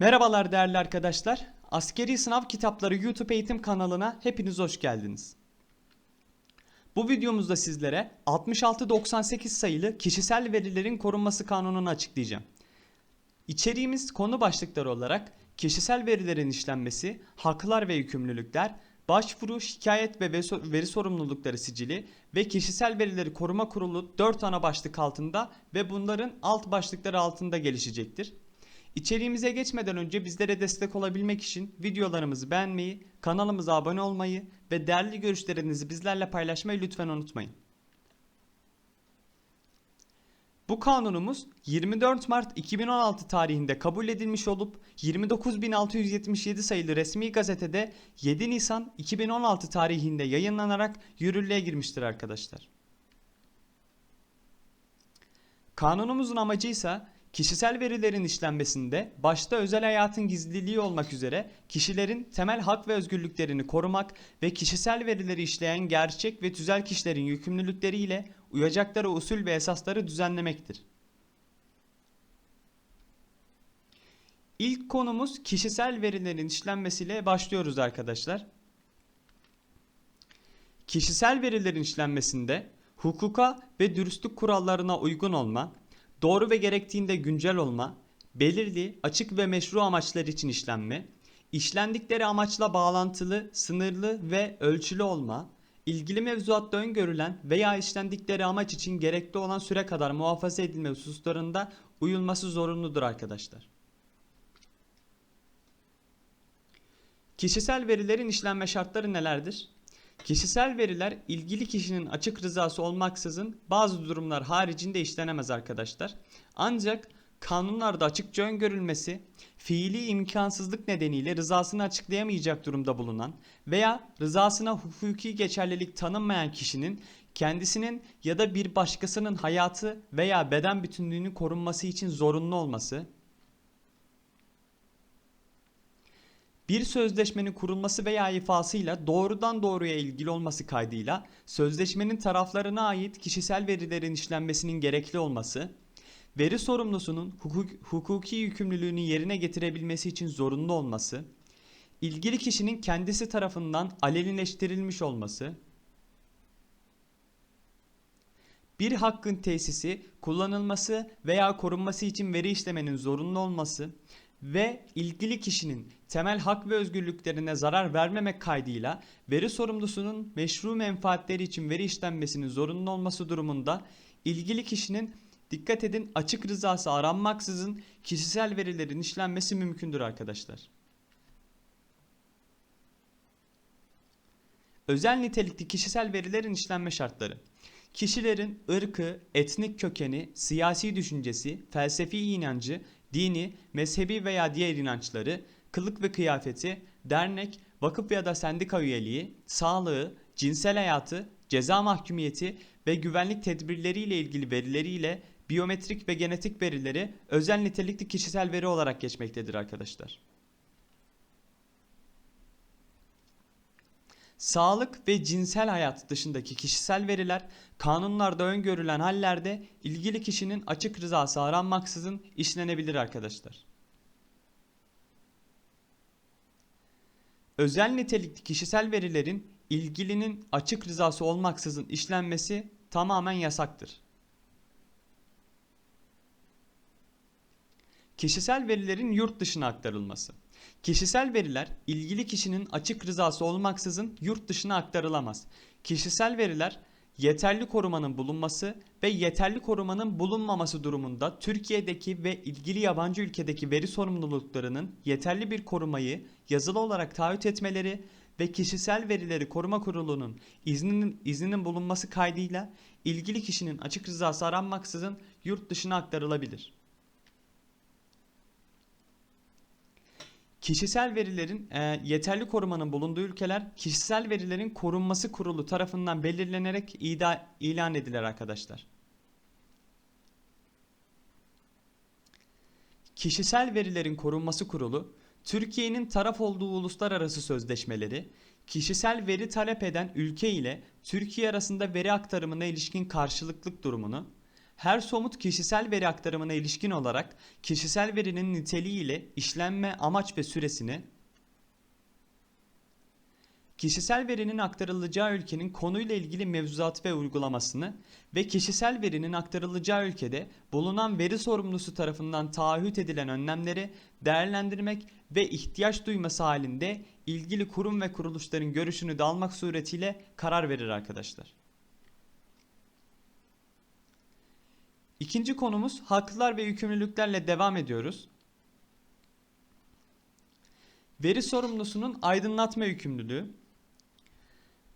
Merhabalar değerli arkadaşlar. Askeri Sınav Kitapları YouTube eğitim kanalına hepiniz hoş geldiniz. Bu videomuzda sizlere 6698 sayılı kişisel verilerin korunması kanununu açıklayacağım. İçeriğimiz konu başlıkları olarak kişisel verilerin işlenmesi, haklar ve yükümlülükler, başvuru, şikayet ve veri sorumlulukları sicili ve kişisel verileri koruma kurulu 4 ana başlık altında ve bunların alt başlıkları altında gelişecektir. İçeriğimize geçmeden önce bizlere destek olabilmek için videolarımızı beğenmeyi, kanalımıza abone olmayı ve değerli görüşlerinizi bizlerle paylaşmayı lütfen unutmayın. Bu kanunumuz 24 Mart 2016 tarihinde kabul edilmiş olup 29.677 sayılı resmi gazetede 7 Nisan 2016 tarihinde yayınlanarak yürürlüğe girmiştir arkadaşlar. Kanunumuzun amacı ise kişisel verilerin işlenmesinde başta özel hayatın gizliliği olmak üzere kişilerin temel hak ve özgürlüklerini korumak ve kişisel verileri işleyen gerçek ve tüzel kişilerin yükümlülükleriyle uyacakları usul ve esasları düzenlemektir. İlk konumuz kişisel verilerin işlenmesiyle başlıyoruz arkadaşlar. Kişisel verilerin işlenmesinde hukuka ve dürüstlük kurallarına uygun olma, doğru ve gerektiğinde güncel olma, belirli, açık ve meşru amaçlar için işlenme, işlendikleri amaçla bağlantılı, sınırlı ve ölçülü olma, ilgili mevzuatta öngörülen veya işlendikleri amaç için gerekli olan süre kadar muhafaza edilme hususlarında uyulması zorunludur arkadaşlar. Kişisel verilerin işlenme şartları nelerdir? Kişisel veriler ilgili kişinin açık rızası olmaksızın bazı durumlar haricinde işlenemez arkadaşlar. Ancak kanunlarda açıkça öngörülmesi, fiili imkansızlık nedeniyle rızasını açıklayamayacak durumda bulunan veya rızasına hukuki geçerlilik tanınmayan kişinin kendisinin ya da bir başkasının hayatı veya beden bütünlüğünün korunması için zorunlu olması, bir sözleşmenin kurulması veya ifasıyla doğrudan doğruya ilgili olması kaydıyla sözleşmenin taraflarına ait kişisel verilerin işlenmesinin gerekli olması, veri sorumlusunun hukuk, hukuki yükümlülüğünü yerine getirebilmesi için zorunlu olması, ilgili kişinin kendisi tarafından alenileştirilmiş olması, bir hakkın tesisi, kullanılması veya korunması için veri işlemenin zorunlu olması ve ilgili kişinin temel hak ve özgürlüklerine zarar vermemek kaydıyla veri sorumlusunun meşru menfaatleri için veri işlenmesinin zorunlu olması durumunda ilgili kişinin dikkat edin açık rızası aranmaksızın kişisel verilerin işlenmesi mümkündür arkadaşlar. Özel nitelikli kişisel verilerin işlenme şartları. Kişilerin ırkı, etnik kökeni, siyasi düşüncesi, felsefi inancı, dini, mezhebi veya diğer inançları, kılık ve kıyafeti, dernek, vakıf ya da sendika üyeliği, sağlığı, cinsel hayatı, ceza mahkumiyeti ve güvenlik tedbirleriyle ilgili verileriyle biyometrik ve genetik verileri özel nitelikli kişisel veri olarak geçmektedir arkadaşlar. Sağlık ve cinsel hayat dışındaki kişisel veriler kanunlarda öngörülen hallerde ilgili kişinin açık rızası aranmaksızın işlenebilir arkadaşlar. Özel nitelikli kişisel verilerin ilgilinin açık rızası olmaksızın işlenmesi tamamen yasaktır. Kişisel verilerin yurt dışına aktarılması. Kişisel veriler ilgili kişinin açık rızası olmaksızın yurt dışına aktarılamaz. Kişisel veriler yeterli korumanın bulunması ve yeterli korumanın bulunmaması durumunda Türkiye'deki ve ilgili yabancı ülkedeki veri sorumluluklarının yeterli bir korumayı yazılı olarak taahhüt etmeleri ve kişisel verileri koruma kurulunun izninin, izninin bulunması kaydıyla ilgili kişinin açık rızası aranmaksızın yurt dışına aktarılabilir. Kişisel verilerin e, yeterli korumanın bulunduğu ülkeler kişisel verilerin korunması kurulu tarafından belirlenerek ida, ilan edilir arkadaşlar. Kişisel verilerin korunması kurulu Türkiye'nin taraf olduğu uluslararası sözleşmeleri, kişisel veri talep eden ülke ile Türkiye arasında veri aktarımına ilişkin karşılıklık durumunu, her somut kişisel veri aktarımına ilişkin olarak kişisel verinin niteliği ile işlenme amaç ve süresini, kişisel verinin aktarılacağı ülkenin konuyla ilgili mevzuat ve uygulamasını ve kişisel verinin aktarılacağı ülkede bulunan veri sorumlusu tarafından taahhüt edilen önlemleri değerlendirmek ve ihtiyaç duyması halinde ilgili kurum ve kuruluşların görüşünü de almak suretiyle karar verir arkadaşlar. İkinci konumuz haklar ve yükümlülüklerle devam ediyoruz. Veri sorumlusunun aydınlatma yükümlülüğü.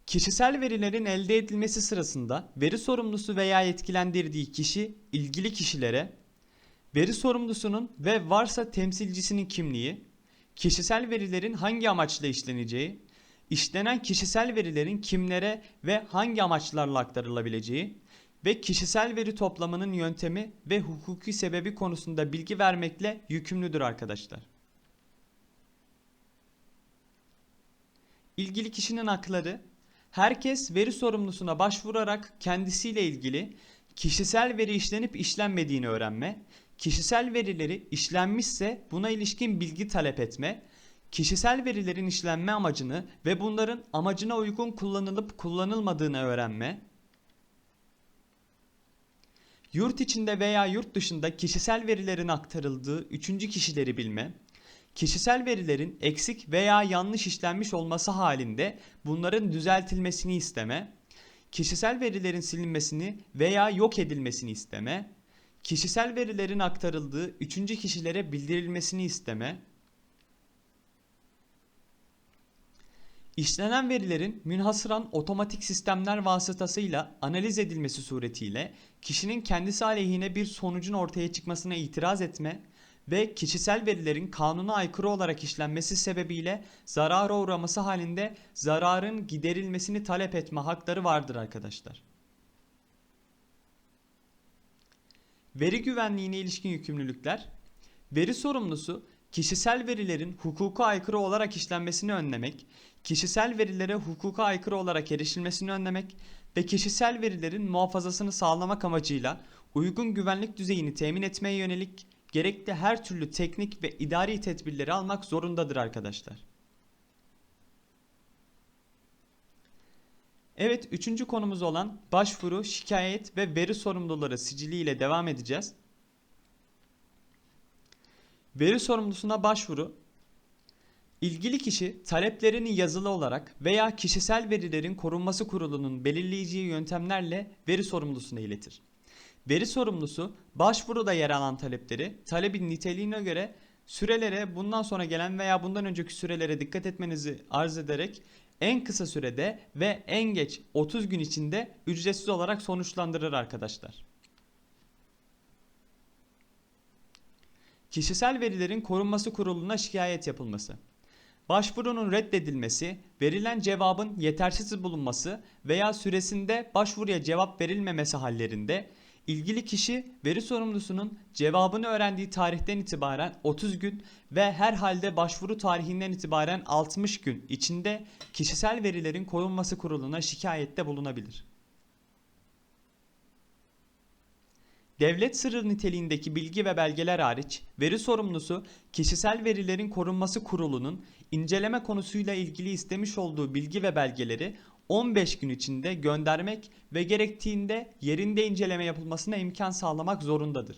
Kişisel verilerin elde edilmesi sırasında veri sorumlusu veya yetkilendirdiği kişi ilgili kişilere veri sorumlusunun ve varsa temsilcisinin kimliği, kişisel verilerin hangi amaçla işleneceği, işlenen kişisel verilerin kimlere ve hangi amaçlarla aktarılabileceği ve kişisel veri toplamının yöntemi ve hukuki sebebi konusunda bilgi vermekle yükümlüdür arkadaşlar. İlgili kişinin hakları herkes veri sorumlusuna başvurarak kendisiyle ilgili kişisel veri işlenip işlenmediğini öğrenme, kişisel verileri işlenmişse buna ilişkin bilgi talep etme, kişisel verilerin işlenme amacını ve bunların amacına uygun kullanılıp kullanılmadığını öğrenme, yurt içinde veya yurt dışında kişisel verilerin aktarıldığı üçüncü kişileri bilme, kişisel verilerin eksik veya yanlış işlenmiş olması halinde bunların düzeltilmesini isteme, kişisel verilerin silinmesini veya yok edilmesini isteme, kişisel verilerin aktarıldığı üçüncü kişilere bildirilmesini isteme, İşlenen verilerin münhasıran otomatik sistemler vasıtasıyla analiz edilmesi suretiyle kişinin kendisi aleyhine bir sonucun ortaya çıkmasına itiraz etme ve kişisel verilerin kanuna aykırı olarak işlenmesi sebebiyle zarara uğraması halinde zararın giderilmesini talep etme hakları vardır arkadaşlar. Veri güvenliğine ilişkin yükümlülükler Veri sorumlusu kişisel verilerin hukuka aykırı olarak işlenmesini önlemek, kişisel verilere hukuka aykırı olarak erişilmesini önlemek ve kişisel verilerin muhafazasını sağlamak amacıyla uygun güvenlik düzeyini temin etmeye yönelik gerekli her türlü teknik ve idari tedbirleri almak zorundadır arkadaşlar. Evet, üçüncü konumuz olan başvuru, şikayet ve veri sorumluları sicili ile devam edeceğiz. Veri sorumlusuna başvuru, ilgili kişi taleplerini yazılı olarak veya kişisel verilerin korunması kurulunun belirleyeceği yöntemlerle veri sorumlusuna iletir. Veri sorumlusu başvuruda yer alan talepleri talebin niteliğine göre sürelere bundan sonra gelen veya bundan önceki sürelere dikkat etmenizi arz ederek en kısa sürede ve en geç 30 gün içinde ücretsiz olarak sonuçlandırır arkadaşlar. Kişisel verilerin korunması kuruluna şikayet yapılması. Başvurunun reddedilmesi, verilen cevabın yetersiz bulunması veya süresinde başvuruya cevap verilmemesi hallerinde ilgili kişi veri sorumlusunun cevabını öğrendiği tarihten itibaren 30 gün ve herhalde başvuru tarihinden itibaren 60 gün içinde kişisel verilerin korunması kuruluna şikayette bulunabilir. Devlet sırrı niteliğindeki bilgi ve belgeler hariç veri sorumlusu kişisel verilerin korunması kurulunun inceleme konusuyla ilgili istemiş olduğu bilgi ve belgeleri 15 gün içinde göndermek ve gerektiğinde yerinde inceleme yapılmasına imkan sağlamak zorundadır.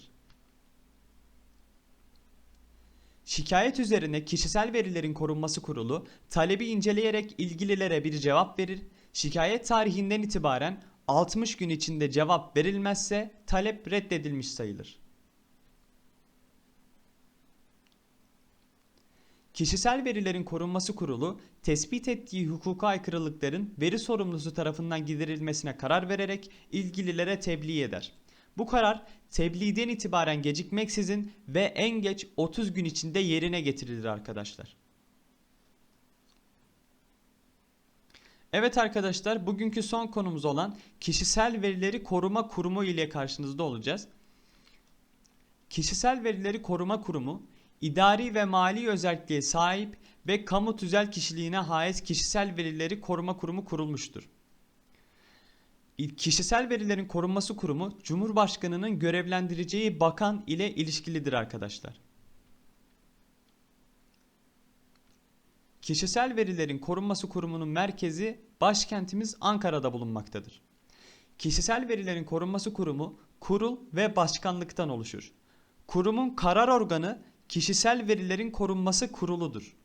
Şikayet üzerine kişisel verilerin korunması kurulu talebi inceleyerek ilgililere bir cevap verir. Şikayet tarihinden itibaren 60 gün içinde cevap verilmezse talep reddedilmiş sayılır. Kişisel Verilerin Korunması Kurulu tespit ettiği hukuka aykırılıkların veri sorumlusu tarafından giderilmesine karar vererek ilgililere tebliğ eder. Bu karar tebliğden itibaren gecikmeksizin ve en geç 30 gün içinde yerine getirilir arkadaşlar. Evet arkadaşlar bugünkü son konumuz olan kişisel verileri koruma kurumu ile karşınızda olacağız. Kişisel verileri koruma kurumu idari ve mali özelliğe sahip ve kamu tüzel kişiliğine haiz kişisel verileri koruma kurumu kurulmuştur. Kişisel Verilerin Korunması Kurumu Cumhurbaşkanının görevlendireceği bakan ile ilişkilidir arkadaşlar. Kişisel Verilerin Korunması Kurumu'nun merkezi başkentimiz Ankara'da bulunmaktadır. Kişisel Verilerin Korunması Kurumu kurul ve başkanlıktan oluşur. Kurumun karar organı Kişisel Verilerin Korunması Kuruludur.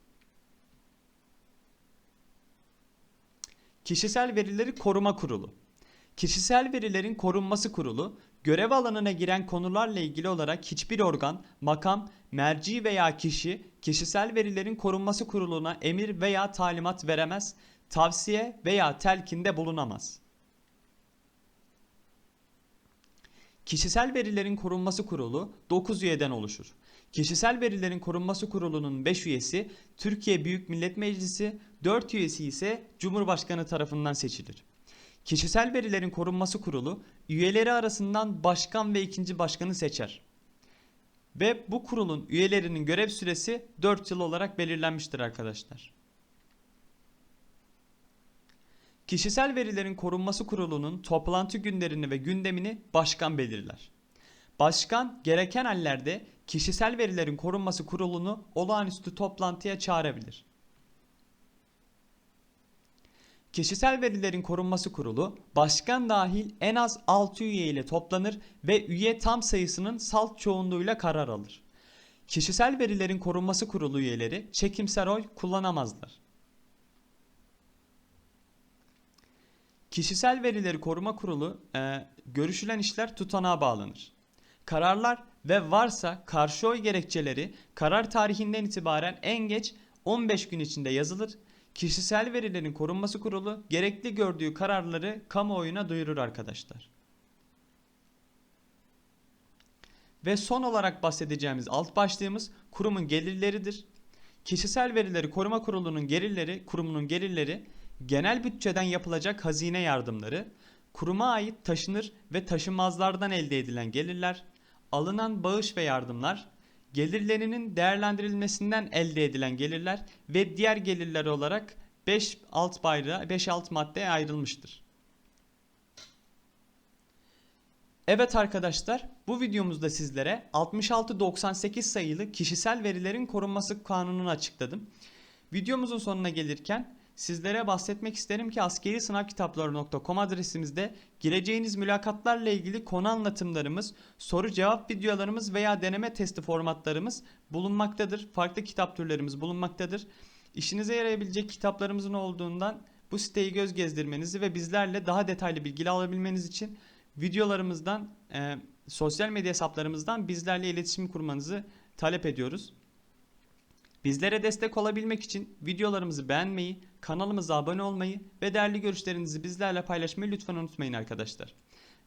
Kişisel Verileri Koruma Kurulu Kişisel Verilerin Korunması Kurulu, görev alanına giren konularla ilgili olarak hiçbir organ, makam, merci veya kişi kişisel verilerin korunması kuruluna emir veya talimat veremez, tavsiye veya telkinde bulunamaz. Kişisel Verilerin Korunması Kurulu 9 üyeden oluşur. Kişisel Verilerin Korunması Kurulu'nun 5 üyesi Türkiye Büyük Millet Meclisi, 4 üyesi ise Cumhurbaşkanı tarafından seçilir. Kişisel Verilerin Korunması Kurulu üyeleri arasından başkan ve ikinci başkanı seçer. Ve bu kurulun üyelerinin görev süresi 4 yıl olarak belirlenmiştir arkadaşlar. Kişisel Verilerin Korunması Kurulu'nun toplantı günlerini ve gündemini başkan belirler. Başkan gereken hallerde Kişisel Verilerin Korunması Kurulu'nu olağanüstü toplantıya çağırabilir. Kişisel Verilerin Korunması Kurulu, başkan dahil en az 6 üye ile toplanır ve üye tam sayısının salt çoğunluğuyla karar alır. Kişisel Verilerin Korunması Kurulu üyeleri çekimsel oy kullanamazlar. Kişisel Verileri Koruma Kurulu e, görüşülen işler tutanağa bağlanır. Kararlar ve varsa karşı oy gerekçeleri karar tarihinden itibaren en geç 15 gün içinde yazılır Kişisel Verilerin Korunması Kurulu gerekli gördüğü kararları kamuoyuna duyurur arkadaşlar. Ve son olarak bahsedeceğimiz alt başlığımız kurumun gelirleridir. Kişisel Verileri Koruma Kurulu'nun gelirleri, kurumunun gelirleri genel bütçeden yapılacak hazine yardımları, kuruma ait taşınır ve taşınmazlardan elde edilen gelirler, alınan bağış ve yardımlar, gelirlerinin değerlendirilmesinden elde edilen gelirler ve diğer gelirler olarak 5 alt bayrağı 5 alt maddeye ayrılmıştır. Evet arkadaşlar bu videomuzda sizlere 6698 sayılı kişisel verilerin korunması kanununu açıkladım. Videomuzun sonuna gelirken sizlere bahsetmek isterim ki askeri sınav kitapları.com adresimizde gireceğiniz mülakatlarla ilgili konu anlatımlarımız, soru cevap videolarımız veya deneme testi formatlarımız bulunmaktadır. Farklı kitap türlerimiz bulunmaktadır. İşinize yarayabilecek kitaplarımızın olduğundan bu siteyi göz gezdirmenizi ve bizlerle daha detaylı bilgi alabilmeniz için videolarımızdan, e, sosyal medya hesaplarımızdan bizlerle iletişim kurmanızı talep ediyoruz. Bizlere destek olabilmek için videolarımızı beğenmeyi, kanalımıza abone olmayı ve değerli görüşlerinizi bizlerle paylaşmayı lütfen unutmayın arkadaşlar.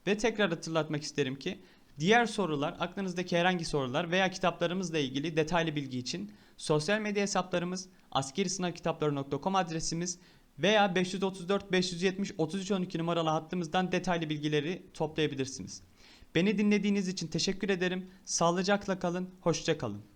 Ve tekrar hatırlatmak isterim ki diğer sorular, aklınızdaki herhangi sorular veya kitaplarımızla ilgili detaylı bilgi için sosyal medya hesaplarımız, askerisınavkitapları.com adresimiz veya 534 570 3312 numaralı hattımızdan detaylı bilgileri toplayabilirsiniz. Beni dinlediğiniz için teşekkür ederim. Sağlıcakla kalın, hoşça kalın.